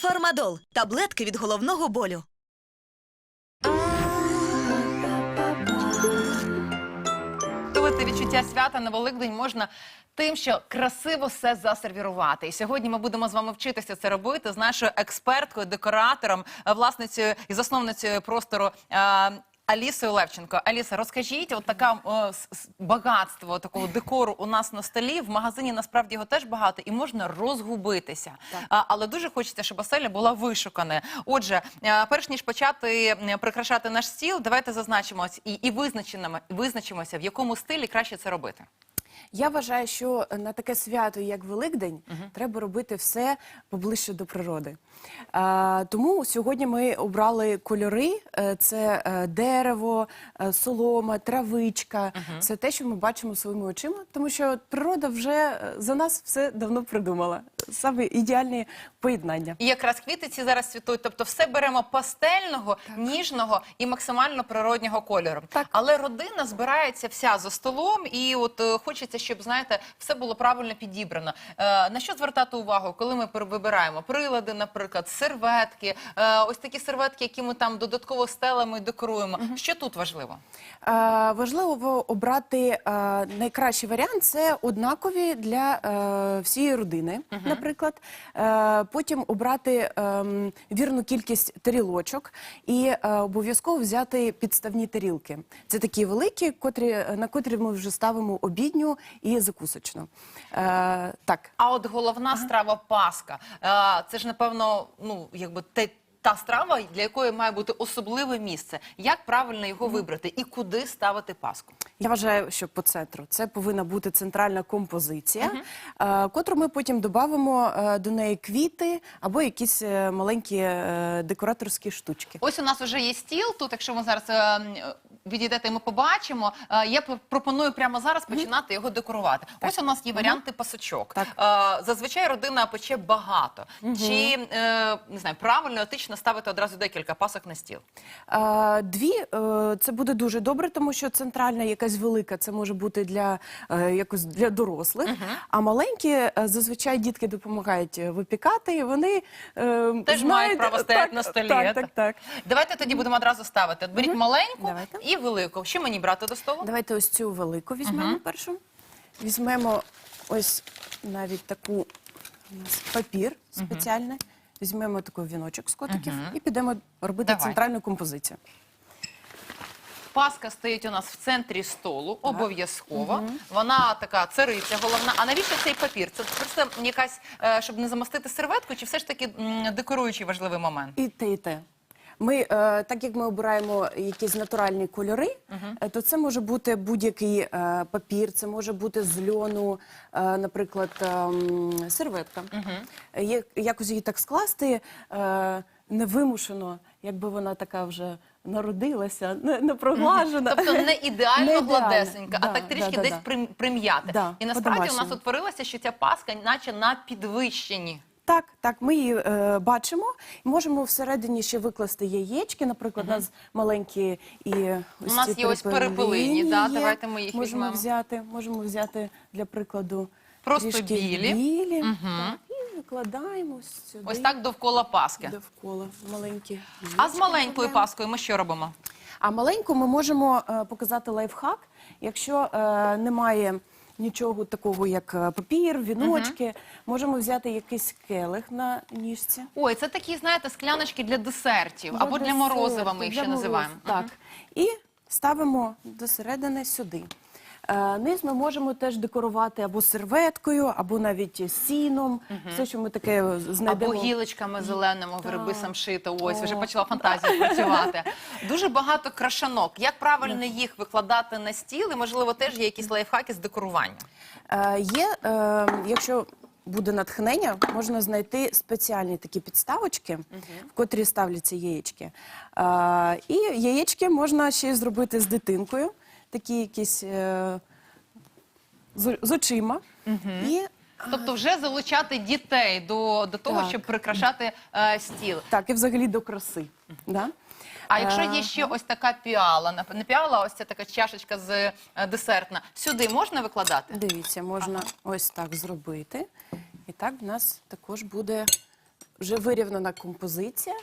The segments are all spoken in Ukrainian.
Фармадол таблетки від головного болю. Готувати відчуття свята на Великдень можна тим, що красиво все засервірувати. І сьогодні ми будемо з вами вчитися це робити з нашою експерткою, декоратором, власницею і засновницею простору. Алісою Левченко. Аліса, розкажіть, от е, с- багатство такого декору у нас на столі. В магазині насправді його теж багато і можна розгубитися. А, але дуже хочеться, щоб оселя була вишукана. Отже, е, перш ніж почати прикрашати наш стіл, давайте зазначимось і, і визначимо, визначимося, в якому стилі краще це робити. Я вважаю, що на таке свято, як Великдень, треба робити все поближче до природи. А, тому сьогодні ми обрали кольори: Е, це е, дерево, е, солома, травичка. Все те, що ми бачимо своїми очима, тому що природа вже е, за нас все давно придумала. Саме ідеальні поєднання. І якраз квіти ці зараз світують, тобто все беремо пастельного, ніжного і максимально природнього кольору. Так. Але родина збирається вся за столом, і от е, хочеться, щоб знаєте, все було правильно підібрано. Е, на що звертати увагу, коли ми вибираємо прилади, наприклад, серветки, е, ось такі серветки, які ми там додатково стелами декоруємо. Що тут важливо? Е, Важливо обрати е, найкращий варіант це однакові для е, всієї родини, наприклад. Е, Потім обрати ем, вірну кількість тарілочок і е, обов'язково взяти підставні тарілки. Це такі великі, котрі, на котрі ми вже ставимо обідню і закусочну. Е, Так. А от головна страва Паска. Е, Це ж напевно, ну якби те. Та страва, для якої має бути особливе місце. Як правильно його вибрати і куди ставити паску? Я вважаю, що по центру це повинна бути центральна композиція, е, котру ми потім додамо до неї квіти або якісь е, маленькі е, декораторські штучки. Ось у нас вже є стіл. Тут, якщо ви зараз відійдете, ми побачимо. Е, Я п- пропоную прямо зараз починати його декорувати. Ось у нас є варіанти пасочок. Е, Зазвичай родина пече багато. Чи е, не знаю, правильно етично ставити одразу декілька пасок на стіл? Е, Дві е, це буде дуже добре, тому що центральна якась велика це може бути для е, якось для дорослих. А маленькі е, зазвичай дітки допомагають е, випікати, і вони е, Теж мають право стояти на столі. Так, так, так. Давайте тоді будемо одразу ставити. Беріть маленьку Давайте. і велику. Що мені брати до столу? Давайте ось цю велику візьмемо першу. Візьмемо ось навіть таку у нас папір спеціальний. Візьмемо такий віночок з котиків і підемо робити Давай. центральну композицію. Паска стоїть у нас в центрі столу, обов'язково. Вона така цариця головна. А навіщо цей папір? Це просто якась, е, щоб не замастити серветку, чи все ж таки м, декоруючий важливий момент? І те, і те. Ми, е, так як ми обираємо якісь натуральні кольори, е, то це може бути будь-який е, папір, це може бути з льону, наприклад, ем, серветка. Як- якось її так скласти невимушено, якби вона така вже народилася, не, не проглажена. Тобто не ідеально Не гладесенька, а так трішки да, да, десь да. прим'яти. Да, І насправді у нас утворилося, що ця паска наче на підвищенні. Так, так, ми її е, бачимо. Можемо всередині ще викласти яєчки. Наприклад, у нас маленькі і ось У нас ці є ось перепелині, да, є. давайте ми їх можемо візьмемо. взяти. Можемо взяти для прикладу Просто трішки білі. білі так, і викладаємо ось сюди Ось так довкола паски. довкола маленькі. А з яєчки маленькою викладаємо. паскою ми що робимо? А маленьку ми можемо е, показати лайфхак, якщо е, немає нічого такого, як е, папір, віночки, можемо взяти якийсь келих на ніжці. Ой, це такі, знаєте, скляночки для десертів або для десерту, морозива ми їх для ще мороз- називаємо. Так. І ставимо до середини сюди. Е, Низ ми можемо теж декорувати або серветкою, або навіть сіном. Все, що ми таке знайдемо. Або гілочками зеленими, гриби Так. самшито. Ось, вже почала фантазія працювати. Дуже багато крашанок. Як правильно їх викладати на стіл? І, можливо, теж є якісь лайфхаки з декорування. Е, Є, е, якщо буде натхнення, можна знайти спеціальні такі підставочки, в котрі ставляться яєчки. Е, І яєчки можна ще й зробити з дитинкою, такі якісь е, з, з очима. І Тобто вже залучати дітей до, до того, Так. щоб прикрашати е, стіл. так, і взагалі до краси. Да? А якщо Е, є ще ось така піала, нап- не піала, а ось ця така чашечка з е, десертна, сюди можна викладати? Дивіться, можна ось так зробити. І так в нас також буде вже вирівнена композиція.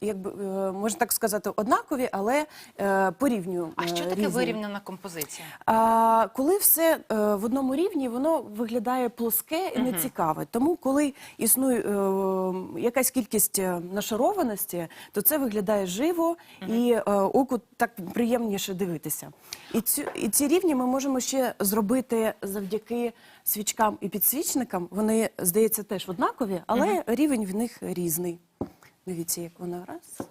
Якби е, можна так сказати, однакові, але е, по. А е, що таке різні. вирівняна композиція? А, коли все в одному рівні, воно виглядає плоске і нецікаве. Тому, коли існує е, якась кількість нашарованості, то це виглядає живо і е, оку так приємніше дивитися. І, цю, і ці рівні ми можемо ще зробити завдяки свічкам і підсвічникам. Вони, здається, теж однакові, але рівень в них різний. Дивіться, як воно раз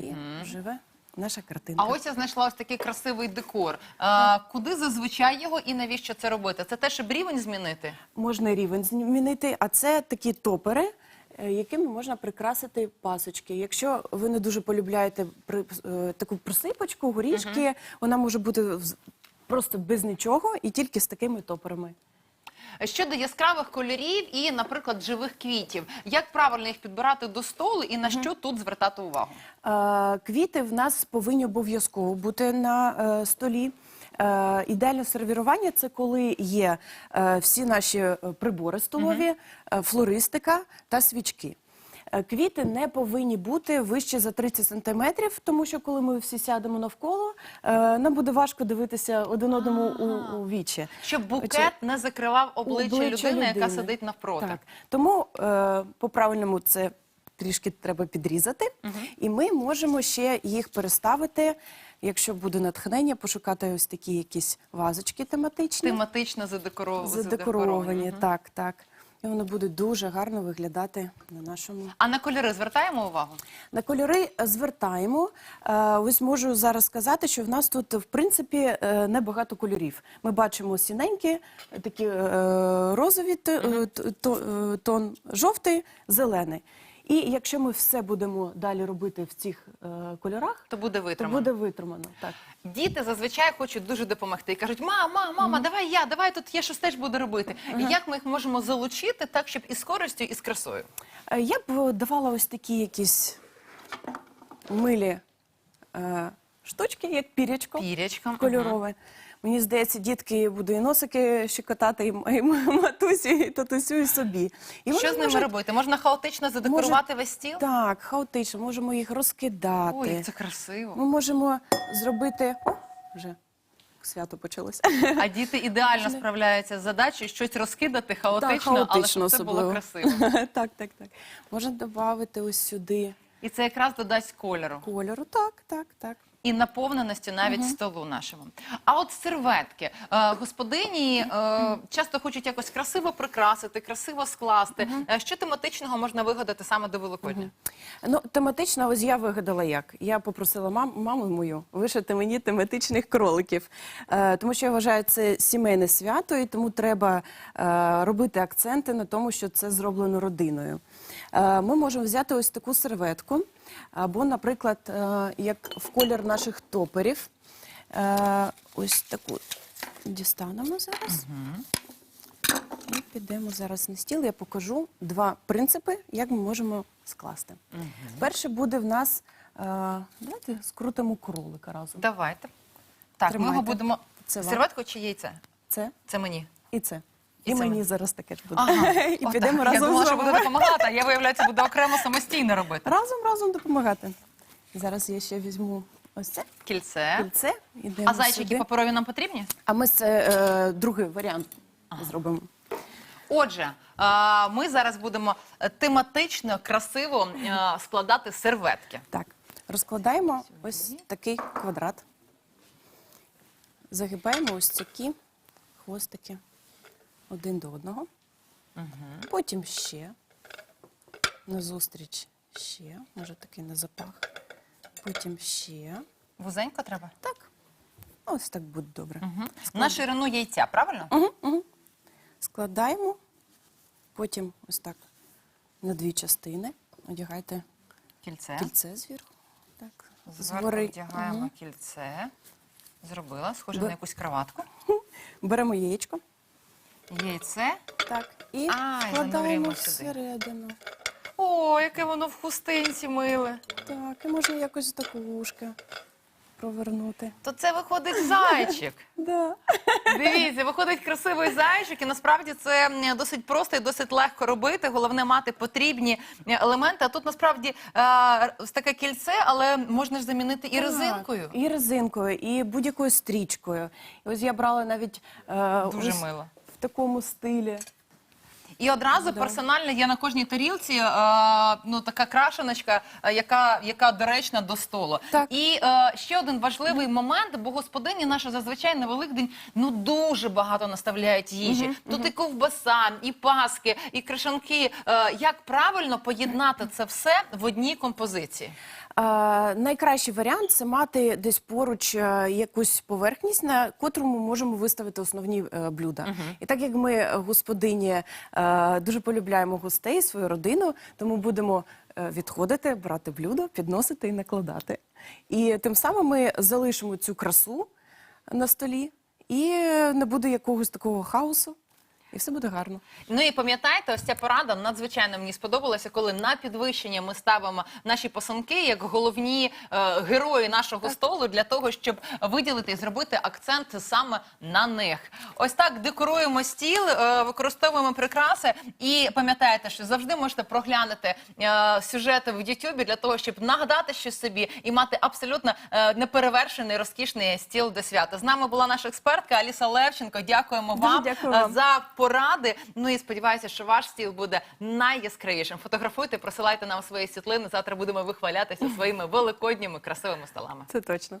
і живе наша картинка. А ось я знайшла ось такий красивий декор. А, куди зазвичай його і навіщо це робити? Це те, щоб рівень змінити? можна рівень змінити, а це такі топери, е, якими можна прикрасити пасочки. Якщо ви не дуже полюбляєте при, е, таку присипочку, горішки, вона може бути вз- просто без нічого і тільки з такими топерами. Щодо яскравих кольорів і, наприклад, живих квітів, як правильно їх підбирати до столу і на що тут звертати увагу? Е, Квіти в нас повинні обов'язково бути на е, столі. Е, Ідеальне сервірування це коли є е, всі наші прибори столові, е, флористика та свічки. Е, Квіти не повинні бути вище за 30 сантиметрів, тому що коли ми всі сядемо навколо, е, нам буде важко дивитися один одному у, у вічі. Щоб букет не закривав обличчя, Обличчя людини, яка сидить навпроти. Так. Тому е, по-правильному це трішки треба підрізати, і ми можемо ще їх переставити. Якщо буде натхнення, пошукати ось такі якісь вазочки тематичні, Тематично задекоро... задекоровані. Мгм. Так, так. І воно буде дуже гарно виглядати на нашому. А на кольори звертаємо увагу? На кольори е, звертаємо. Е, Ось можу зараз сказати, що в нас тут, в принципі, е, небагато кольорів. Ми бачимо сіненькі, такі розові тон, жовтий, зелений. І якщо ми все будемо далі робити в цих е, кольорах, То буде то витримано. буде витримано. Так. Діти зазвичай хочуть дуже допомогти і кажуть: мама, мама, давай я, давай тут я щось теж буду робити. І як ми їх можемо залучити так, щоб і з користю, і з красою? Е, Я б е, давала ось такі якісь милі е, штучки, як пірячко. Пірячком. кольорове. Мені здається, дітки будуть і носики щекотати, і, м- і м- матусі, і татусю, і собі. І Що з ними можуть- робити? Можна хаотично задекорувати весь стіл? Так, хаотично, можемо їх розкидати. Ой, як це красиво. Ми можемо зробити. О, вже свято почалося. А діти ідеально справляються з задачею щось розкидати хаотично, Так, але хаотично щоб це було особливо. красиво. так, так, так. Можна додати ось сюди І це якраз додасть кольору. кольору. Так, так, так. І наповненості навіть столу нашому. А от серветки. Е, господині е, часто хочуть якось красиво прикрасити, красиво скласти. Е, Що тематичного можна вигадати саме до Великодня? Ну, тематично, ось я вигадала як. Я попросила мам, маму мою вишити мені тематичних кроликів. Тому що я вважаю, це сімейне свято, і тому треба робити акценти на тому, що це зроблено родиною. Ми можемо взяти ось таку серветку, або, наприклад, е, як в колір наших топерів. Е, ось таку дістанемо зараз. І підемо зараз на стіл. Я покажу два принципи, як ми можемо скласти. Перше буде в нас. Е, давайте скрутимо кролика разом. Давайте. Так, ми його будемо. Це вам. Серветку чи яйце? Це Це мені. і це. І мені зараз таке ж буде. Ага. і Отак. підемо Я разом думала, що буде допомагати, а я, виявляється, буду окремо самостійно робити. разом разом допомагати. Зараз я ще візьму ось це Кільце. кільце. Ідемо А зайчики сюди. паперові нам потрібні? А ми це е, другий варіант зробимо. Отже, а, ми зараз будемо е, тематично, красиво е, складати серветки. Так, розкладаємо ось такий квадрат. Загибаємо ось такі хвостики один до одного. Потім ще. Назустріч ще. Може такий на запах. Потім ще. Вузенько треба? Так. Ось так буде добре. На ширину яйця, правильно? Угу, угу. Складаємо. Потім ось так на дві частини. Одягайте Кільце. кільце зверху. Так. Зверху Згори. вдягаємо Мгм. кільце. Зробила, схоже Бе- на якусь краватку. Беремо яєчко. Яйце. Так, і Ай, складаємо занурюємо сюди. всередину. О, яке воно в хустинці миле. Так, і можна якось до вушка. провернути. То це виходить зайчик. Да. Дивіться, виходить красивий зайчик, і насправді це м, досить просто і досить легко робити. Головне мати потрібні е, елементи. А тут насправді е, таке кільце, але можна ж замінити і резинкою. Так, і резинкою, і будь-якою стрічкою. І ось я брала навіть е, Дуже ось мило. Такому стилі. І одразу персонально є на кожній тарілці е, ну така крашеночка, е, яка, яка доречна до столу. Так. І е, ще один важливий момент, бо господині наша зазвичай на Великдень ну дуже багато наставляють їжі. Тут і ковбаса, і паски, і крашанки. Е, як правильно поєднати це все в одній композиції? Найкращий варіант це мати десь поруч е, якусь поверхність, на котру ми можемо виставити основні е, блюда. І так як ми, е, господині, дуже полюбляємо гостей, свою родину, тому будемо відходити, брати блюдо, підносити і накладати. І тим самим ми залишимо цю красу на столі, і не буде якогось такого хаосу, і все буде гарно. Ну і пам'ятаєте, ось ця порада надзвичайно мені сподобалася, коли на підвищення ми ставимо наші пасанки як головні е, герої нашого столу для того, щоб виділити і зробити акцент саме на них. Ось так декоруємо стіл, е, використовуємо прикраси. І пам'ятаєте, що завжди можете проглянути е, сюжети в Ютубі для того, щоб нагадати щось собі і мати абсолютно е, неперевершений розкішний стіл до свята. З нами була наша експертка Аліса Левченко. Дякуємо Дуже вам, дякую е, вам. за поради. Ну і сподіваюся, що ваш стіл буде найяскравішим. Фотографуйте, присилайте нам свої світлини. Завтра будемо вихвалятися своїми великодніми красивими столами. Це точно.